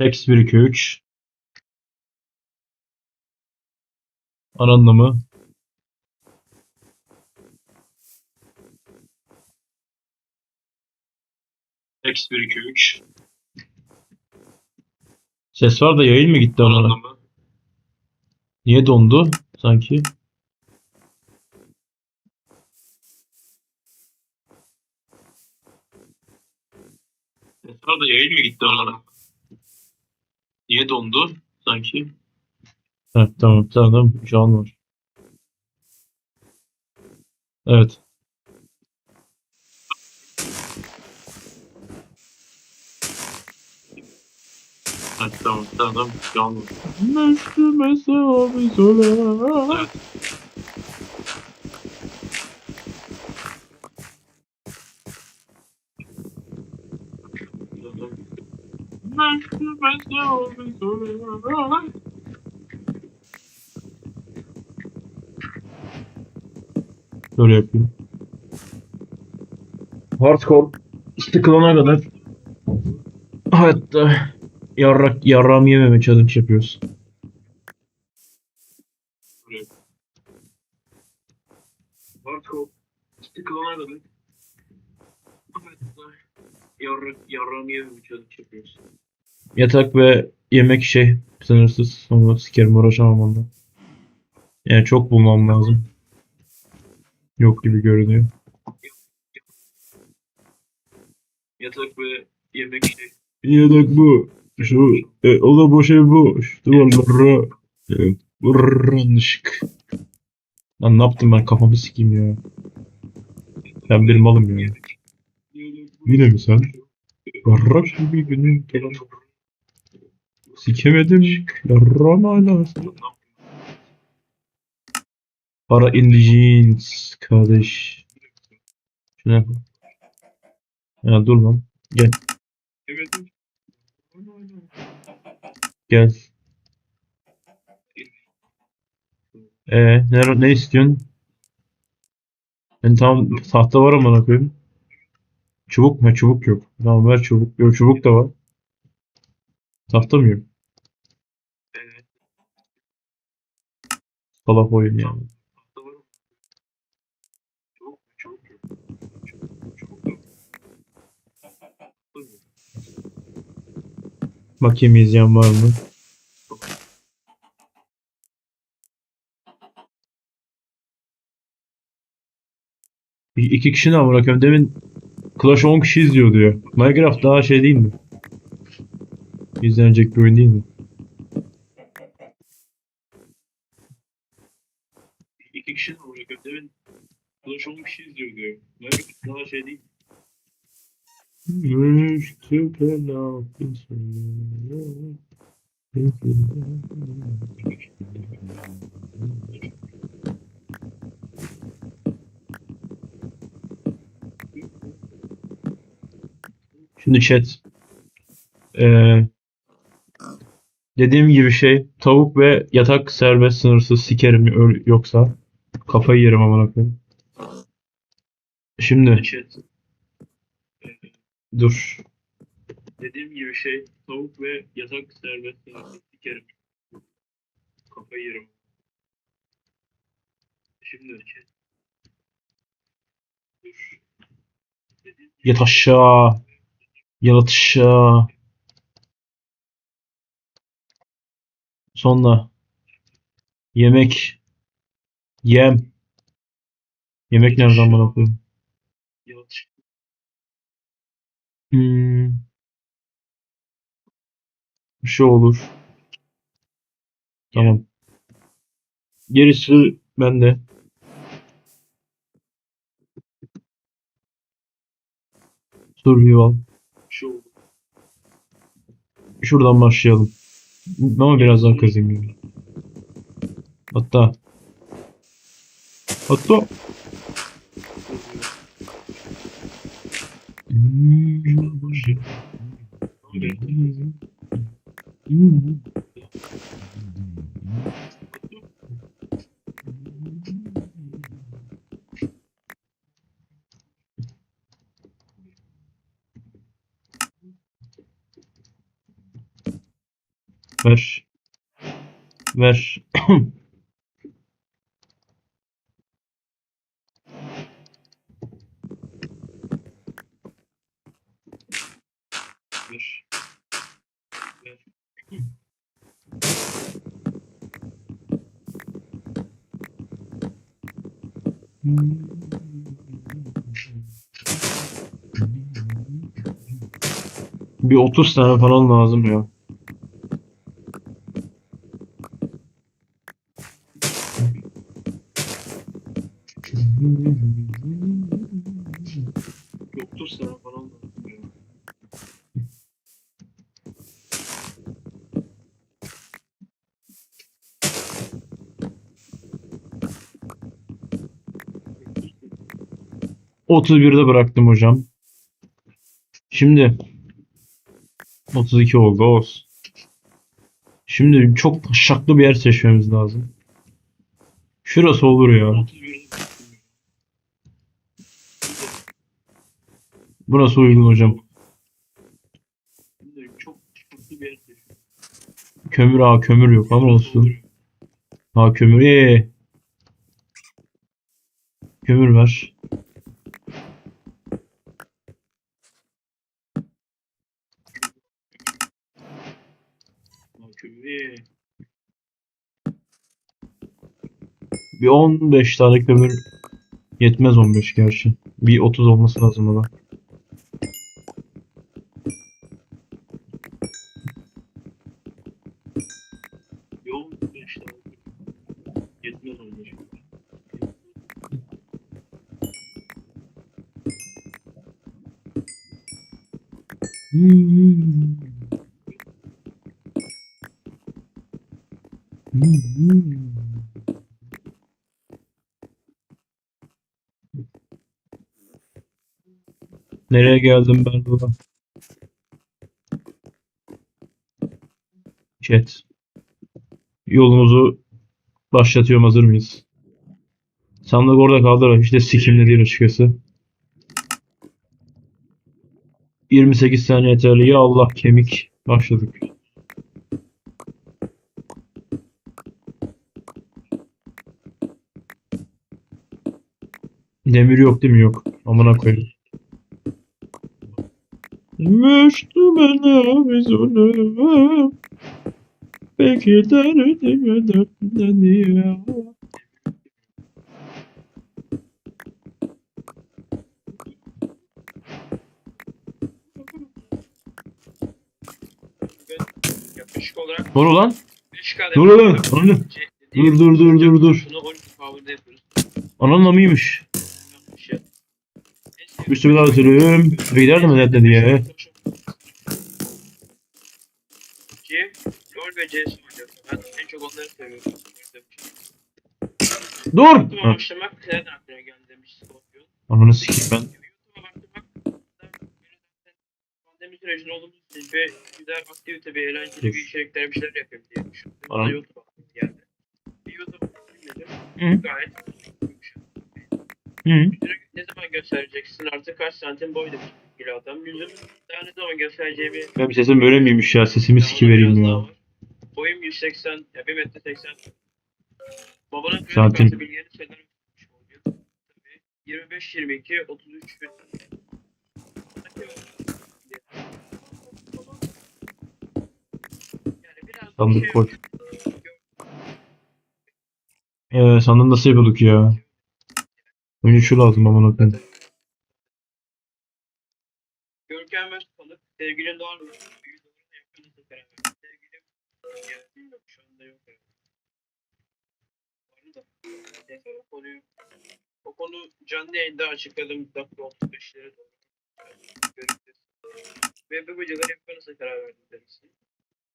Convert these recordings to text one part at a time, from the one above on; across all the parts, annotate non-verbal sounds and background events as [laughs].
X 1 2 3 Ana anlamı X 1 2 3 Ses var da yayın mı gitti ona? Niye dondu sanki? Ses var da yayın mı gitti ona? Niye dondu sanki? Evet tamam tamam tamam şu an var. Evet. Evet tamam tamam tamam şu an var. Meşgul abi söyle. Evet. Meşgul abi Böyle yapayım. Hardcore sıkılana kadar hayatta yarrak yarram yememe challenge yapıyoruz. Hardcore sıkılana kadar hayatta yarrak yarram yememe challenge yapıyoruz. Yatak ve yemek şey sınırsız ama sikerim uğraşamam ondan. Yani çok bulmam lazım. Yok gibi görünüyor. Yatak ve yemek şey. Yatak bu. Şu e, o da boş ev bu. Şu duvarlara. Evet. Vırrınışık. Lan ne yaptım ben kafamı sikeyim ya. Ben bir malım ya. Yine mi sen? Yarrak gibi günün gelen. Sikemedim. Hala. Para indigins kardeş. Şuna. Ya dur lan. Gel. Gel. Ee, ne, ne istiyorsun? Ben tamam tahta var ama koyayım. Çubuk mu? Çubuk yok. Tamam ver çubuk. Yok çubuk da var. Tahta mı yok? Salak oyun yani. Bakayım izleyen var mı? İ- İki kişi ne amına? Demin Clash 10 kişi izliyor diyor. Minecraft daha şey değil mi? İzlenecek bir oyun değil mi? İki kişi ne koyayım? Demin Clash 10 kişi izliyor diyor. Minecraft daha şey değil mi? Müştü Şimdi chat. Ee, dediğim gibi şey tavuk ve yatak serbest sınırsız sikerim yoksa kafayı yerim amına koyayım. Şimdi Dur. Dediğim gibi şey tavuk ve yatak serbest sınırsız sikerim. Kafayı yerim. Şimdi Dur. Yat aşağı. Yat aşağı. Sonra yemek yem yemek nereden bana koyayım? Hmm. Şu olur. Tamam. Gerisi bende. Survival. Şuradan başlayalım. Ama biraz daha kazayım. Hatta Hatta Vache. Vache. [coughs] Bir 30 tane falan lazım ya. 30 tane falan ya. Otuz birde bıraktım hocam. Şimdi 32 oldu olsun. Şimdi çok şaklı bir yer seçmemiz lazım. Şurası olur ya. Burası uygun hocam. Kömür ha kömür yok ama olsun. Ha kömür. Ee. Kömür ver. Ee. Bir 15 tane kömür yetmez 15 gerçi. Bir 30 olması lazım ama. Bir Nereye geldim ben burada? Chat. Yolumuzu başlatıyorum hazır mıyız? Sandık orada kaldı. De sikimli değil açıkçası. 28 saniye yeterli. Ya Allah kemik. Başladık. Demir yok değil mi? Yok. Amına koyayım. Müslümana biz onu Peki derdime dertten ya. Yaklaşık olarak Dur ulan. 3 kadar. Dur ulan. Dur dur dur dur dur. Bunu 12 power'da yapıyoruz. Ananla mıymış? Bir giderdim dedi ya. Ki LoL ve CS oynuyorum. Ben en çok onları seviyorum. Dur. Ha. başlamak nereden aklına geldi demiş. Ananı sikeyim ben. Pandemi sürecinde olduğumuz için bir güzel aktivite, bir eğlenceli bir içerikler, bir şeyler yapayım diye düşündüm. Bana- YouTube'a geldi. Bir YouTube'a dinledim. Gayet. Hı. Yüzünü ne zaman göstereceksin artık kaç santim boy demiş bir adam. Yüzümü daha ne zaman göstereceğimi Benim sesim böyle miymiş ya? Sesimi sikivereyim ya. Boyum 180, ya 1 metre 80. Babanın köyü Santim. bilgilerini. Tabii 25, 22, 33 gün. Yani biraz Sandık şey- koy. Ee, sandın nasıl yapıyorduk ya? Önce şu lazım amına koyayım. Görkem Özkan'ın sevgilin. Sevgilim ya, şu anda yok. da. Neyse o konuyu o konu canlı yayında açıkladım dakika 35'lere doğru. Ve bu videoları yapmanıza karar verdim demişsin.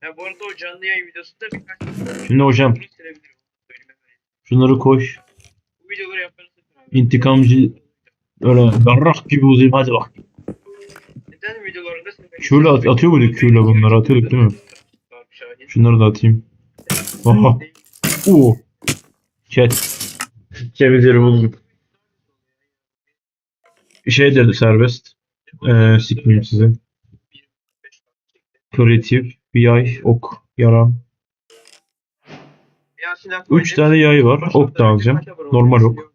Ha bu arada o canlı yayın videosunda birkaç Şimdi hocam şunları koy. Bu videoları verdim. İntikamcı öyle darrak gibi uzayım hadi bak. Neden videolarında Q'la at- atıyor muyduk Q'la bunları? Atıyorduk değil mi? Şunları da atayım. Aha. Oo. Chat. Kemikleri buldum. Şey dedi serbest. Ee, sikmeyeyim size. Kreatif, BI, ok. Yaran. Yasin Akbay'ın 3 tane yay var. Ok da alacağım. Normal ok.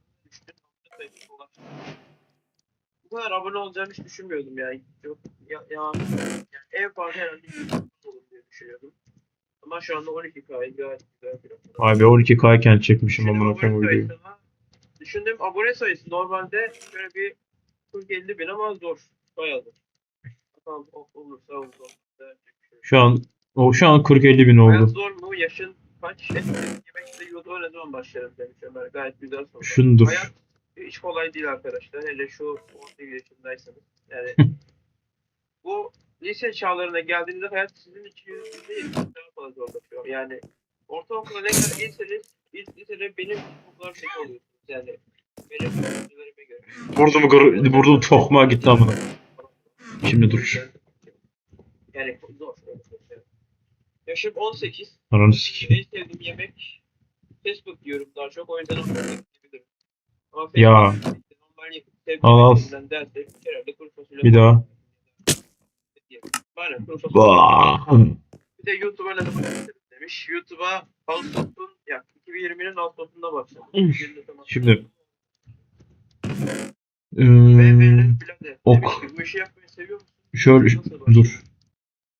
Olacağımı hiç düşünmüyordum yani. Yok, ya, ya, yani en fazla herhalde 100 olur diye düşünüyordum. Ama şu anda 12K gayet güzel bir rakam. Abi 12K iken çekmişim o videoyu. sayısına- Düşündüğüm abone sayısı normalde şöyle bir 40-50 bin ama zor. Bayağı zor. Tamam olursa olur. Şu an o şu an 40-50 bin Hayat oldu. zor mu? Yaşın kaç? Yemekte YouTube'a ne zaman başlarım demiş Ömer. Gayet güzel soru. Şundur. Hayat hiç kolay değil arkadaşlar. Hele şu 18 yaşındaysanız. Yani [laughs] bu lise çağlarına geldiğinizde hayat sizin için değil. Daha fazla zorlaşıyor. Yani ortaokula ne kadar iyiseniz ilk lisede benim o kadar tek oluyorsunuz. Yani benim düşüncelerime göre. Burdumu kır, burdum tokmağa gitti amına. Şimdi dur. Yani zor. Yaşım 18. Ananı sikeyim. En sevdiğim yemek Facebook diyorum daha çok. O yüzden Ya. Al, al. Bir daha. Bir de zaman başladım demiş. YouTube'a Ağustos'un ya 2020'nin Ağustos'unda. 20'de tamam. Şimdi. Ee, ok. şöyle dur.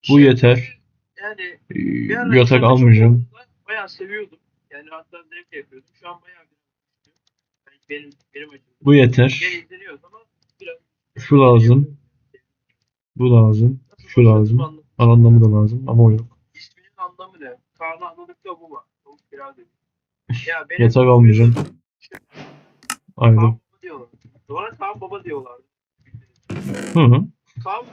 Bu yeter. Yani Ee, Yatak almayacağım. Bayağı seviyordum. Yani hatta zevk yapıyordum. Şu an bayağı benim benim. Bu yeter. Şu lazım. Bu lazım. Şu lazım. anlatayım. Anlamı da lazım ama o yok. İsminin anlamı ne? Kaan'ı anladık da bu var. Ya benim Yatak almayacağım. Diyorlar. Sonra Kaan baba diyorlar. Hı hı. Kaan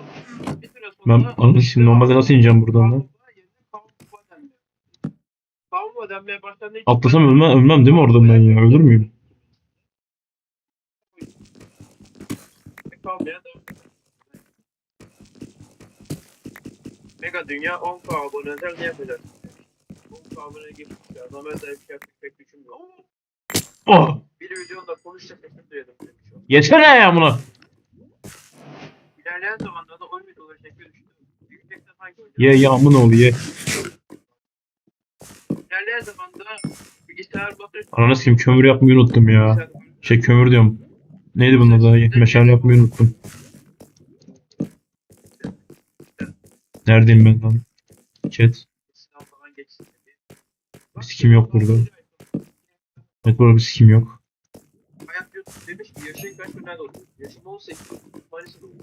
bir süre Ben sonra ananı şimdi normalde nasıl ineceğim buradan için Atlasam ölmem, ölmem değil mi oradan ben ya? Ölür müyüm? Mega Dünya 10k aboneler ne yapacak? 10k abone gibi. Ya Normal zayıf yapmak pek düşünmüyorum. Oh! Bir videoda konuşacak sesini duydum. Yesene ya buna. İlerleyen zamanlarda oyun videoları çekmeyi düşünüyorum. Yüksekten hangi oyun? Ye ya amına oğlu ye. İlerleyen zamanda bilgisayar batarya... Ananı sikeyim kömür yapmayı unuttum ya. Şey kömür diyorum. Neydi bunun adı? Meşale yapmayı unuttum. Neredeyim ben lan? Chat. Bir sikim yok burada. Evet burada bir sikim yok. Hayat YouTube demiş ki yaşın kaç nerede olur? Yaşım 18. Manisa'da olur.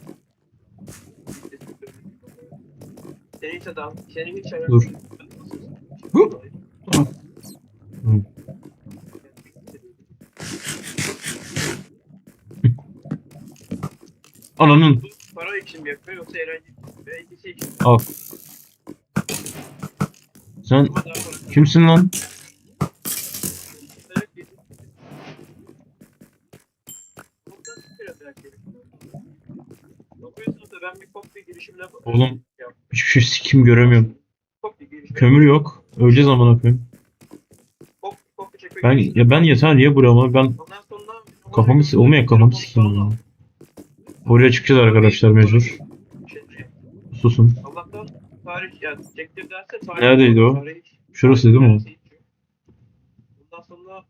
Senin hiç adam, senin hiç hayatın. Dur. Hı. Ananın. Bu para için mi yapıyor yoksa mi? Ve ikisi için. mi? Al. Sen para- kimsin lan? Evet, bir- bir. Okuyorsunuz da ben bir kopya Oğlum. Hiçbir şey sikim göremiyorum. Kopya Kömür yok. Öleceğiz amına koyayım. Kop, kopya çekmek Ben ya ben yeter niye buraya ama ben Ondan sonra kafamı si- olmayan kafamı sikeyim ya. Oraya çıkacağız arkadaşlar mecbur. Susun. Allah'tan tarih ya çektir derse tarih. Neredeydi o? Tarih Şurası değil mi o? sonra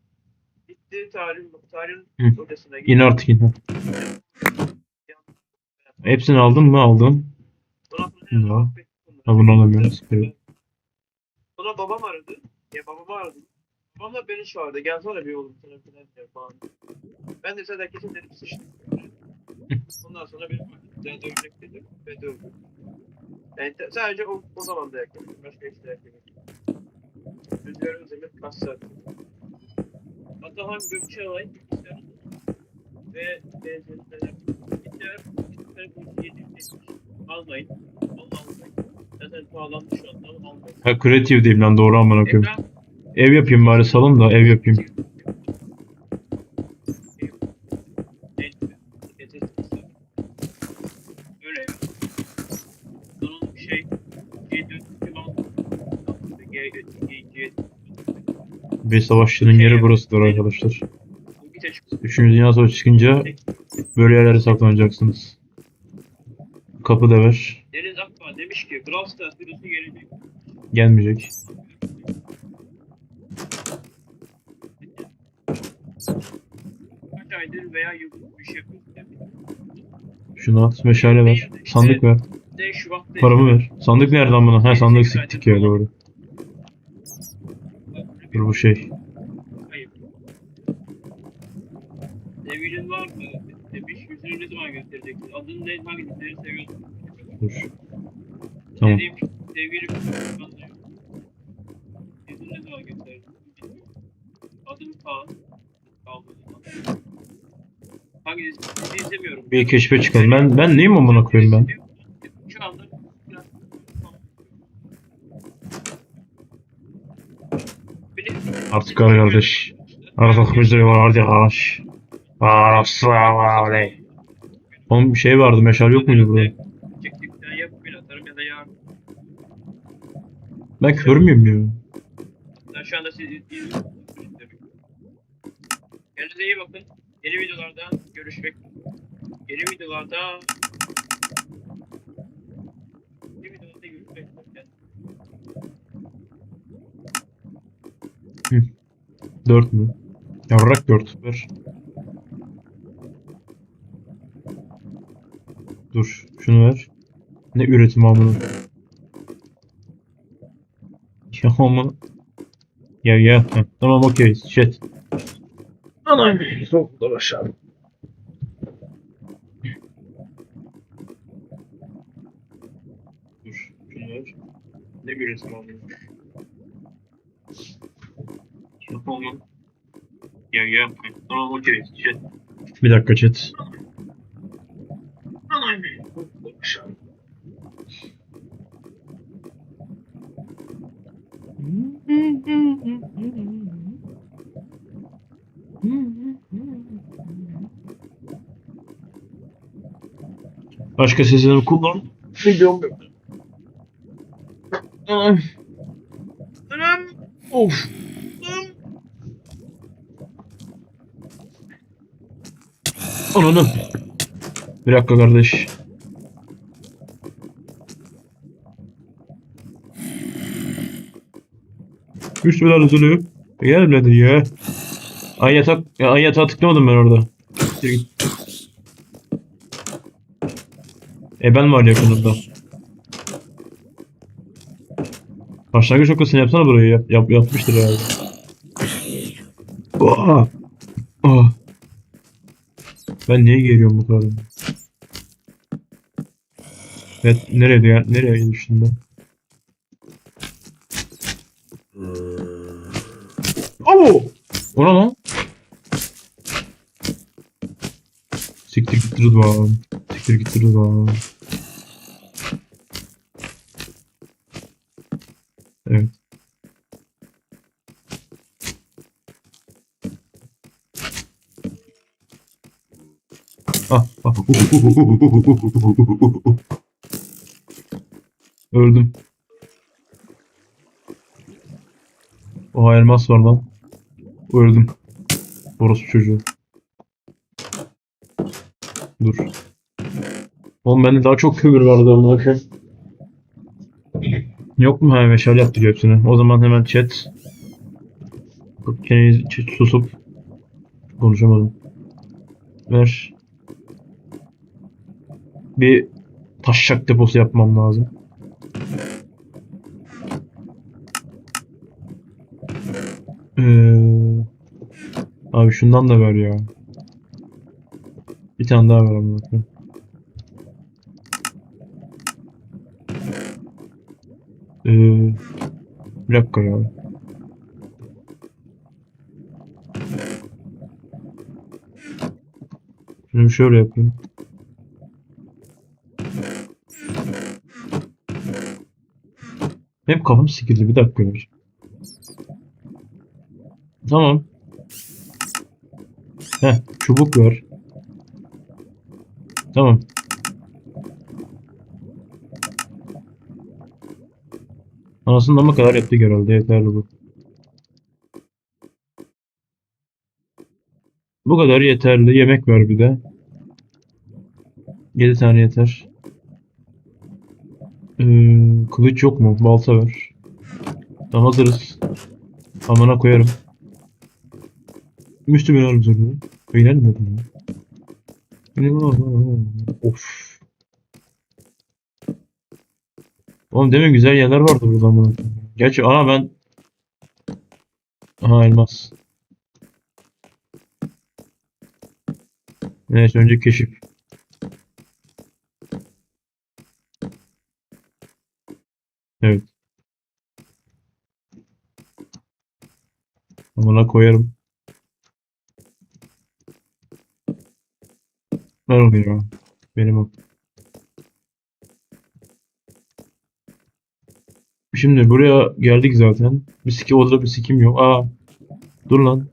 tarih tarihin odasına gitti. İn artık in. Hepsini aldın mı? Aldım. Bunlar. Ha, bunu alamıyorum, siktir. Sonra babam aradı. Ya babamı aradı. Babam da beni çağırdı. Gelsene bir oğlum falan diyor falan. Ben de zaten kesin dedim sıçtım. Ondan sonra benim sen dövecek dedim ve dövdüm. Yani sadece o, o zaman da yakaladım. Başka hiç de yakaladım. Rüzgarın zemir kaç saat. Atahan Gökçeay bilgisayarı ve benzinler. Bilgisayar bilgisayar konusu 770. Almayın. Allah almayın. Zaten pahalandı şu anda ama almayın. Ha kreatif diyeyim lan doğru amına koyayım. Ev yapayım bari salın da ev yapayım. Ve savaşçının yeri burasıdır arkadaşlar. Üçüncü Dünya Savaşı çıkınca böyle yerlere saklanacaksınız. Kapı da ver. Deniz Akbağ demiş ki Brawl Stars videosu gelecek. Gelmeyecek. Kaç aydır veya yıl bir şey at. Meşale ver. Sandık ver. Paramı ver. Sandık nerede lan buna? Ha sandık siktik ya doğru. Dur bu şey. Hayır. Sevgilin var mı? Demiş. Yüzünü ne zaman göstereceksin? Adını ne? Hangi dizileri seviyorsun? Dur. Tamam. Dediğim anlıyor. Yüzünü ne zaman göstereceksin? Adım Kaan. Kalmadı. Hangi dizi? Dizi izlemiyorum. Bir keşfe çıkalım. Ben ben neyim amına koyayım ben? Şu anda biraz- Beni- Artık kar kardeş. Artık müziği var hadi kardeş. Arasla Oğlum bir şey vardı. Meşal yok muydu burada? Ben kör müyüm ya? Ben şu anda siz izliyorsunuz. Kendinize iyi bakın. Yeni videolarda görüşmek Yeni videolarda Hı. 4 mü? Yavrak 4. Ver. Dur. Şunu ver. Ne üretim amına? Ya ama. Ya ya. Heh. Tamam okey. Shit. Anam. Sokulda başardım. Dur. Şunu ver. Ne üretim amına? Tamam. Ya ya. Tamam okey. Chat. Bir dakika chat. Başka sesleri kullan. Videom yok. Ay, Anam! Of. Ananı. Bir dakika kardeş. Üç bela üzülüyor. Gel bile ya. Ay yatak, ya, ay yatağa tıklamadım ben orada. E ben var yakınında. Başlangıç noktasını yapsana burayı. Yap, yap, yapmıştır herhalde. Aa! Aa! Ben niye geliyorum bu kadar? Evet, nereye ya? Nereye düştüm ben? Oo! O ne lan? Siktir git Rıdvan. Siktir git Rıdvan. Evet. Ah, ah. Öldüm. O elmas var lan. Öldüm. Orospu çocuğu. Dur. Oğlum bende daha çok kömür vardı amına koyayım. Yok mu ha meşale yaptık hepsini. O zaman hemen chat. Kendiniz chat susup konuşamadım. Ver. Bir taşşak deposu yapmam lazım. Ee, abi şundan da ver ya. Bir tane daha ver amına. Ee, bir dakika ya. Şunu şöyle yapayım. Hep kafam sikildi bir dakika ya. Tamam. Heh, çubuk ver. Tamam. Anasının ama kadar yaptık herhalde yeterli bu. Bu kadar yeterli. Yemek ver bir de. 7 tane yeter. Ee, kılıç yok mu? Balta ver. Tam hazırız. Amına koyarım. Müslüman alırım sonra. Oynar mı dedim ya? Of. Oğlum demin güzel yerler vardı burada koyayım. Gerçi ana ben Aha elmas. Neyse önce keşif. Evet. Amına koyarım. Onu ya. Benim o. Şimdi buraya geldik zaten. Bir siki orada bir sikim yok. Aa. Dur lan.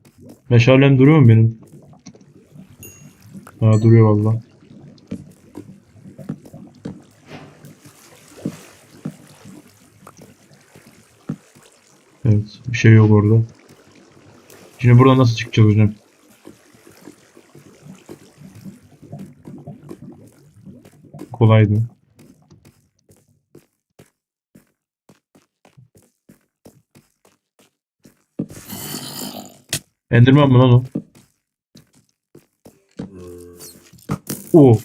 Meşalem duruyor mu benim? Ha duruyor valla. Evet. Bir şey yok orada. Şimdi buradan nasıl çıkacağız hocam? Kolaydı. Enderman mı lan o? Oo.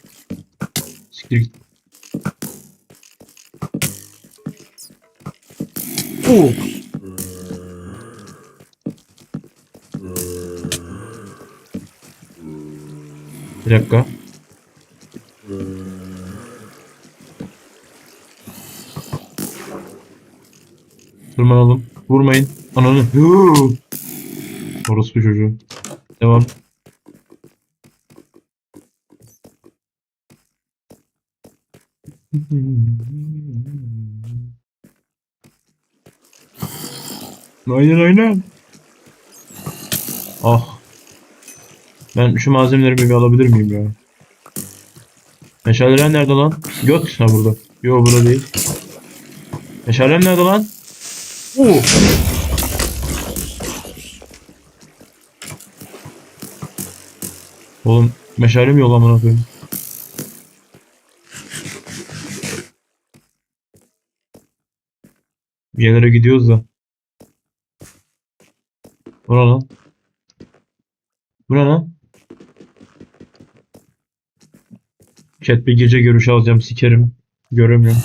Siktir git. Oo. Bir dakika. Tırmanalım. Vurmayın. Ananı. Orospu çocuğu. Devam. Aynen aynen. Ah. Ben şu malzemeleri bir alabilir miyim ya? Meşaleler nerede lan? Göt ha burada. Yo burada değil. Meşalem nerede lan? Oo. Oğlum meşalem yok amına koyayım. Bir yerlere gidiyoruz da. Bu ne lan? Bu ne lan? Chat bir gece görüş alacağım sikerim. Göremiyorum.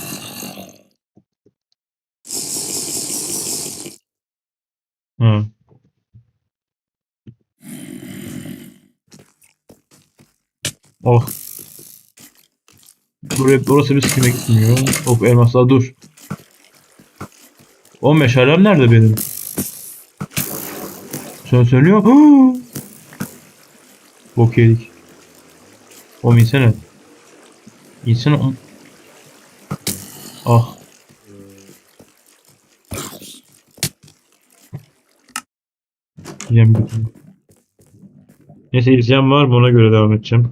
Oh. Buraya, burası bir sikime gitmiyor. Of elmaslar dur. O meşalem nerede benim? Sen söylüyor. [gasps] Bok yedik. Oğlum insene. İnsene. Ah. Yem götürün. Neyse izleyen var mı ona göre devam edeceğim.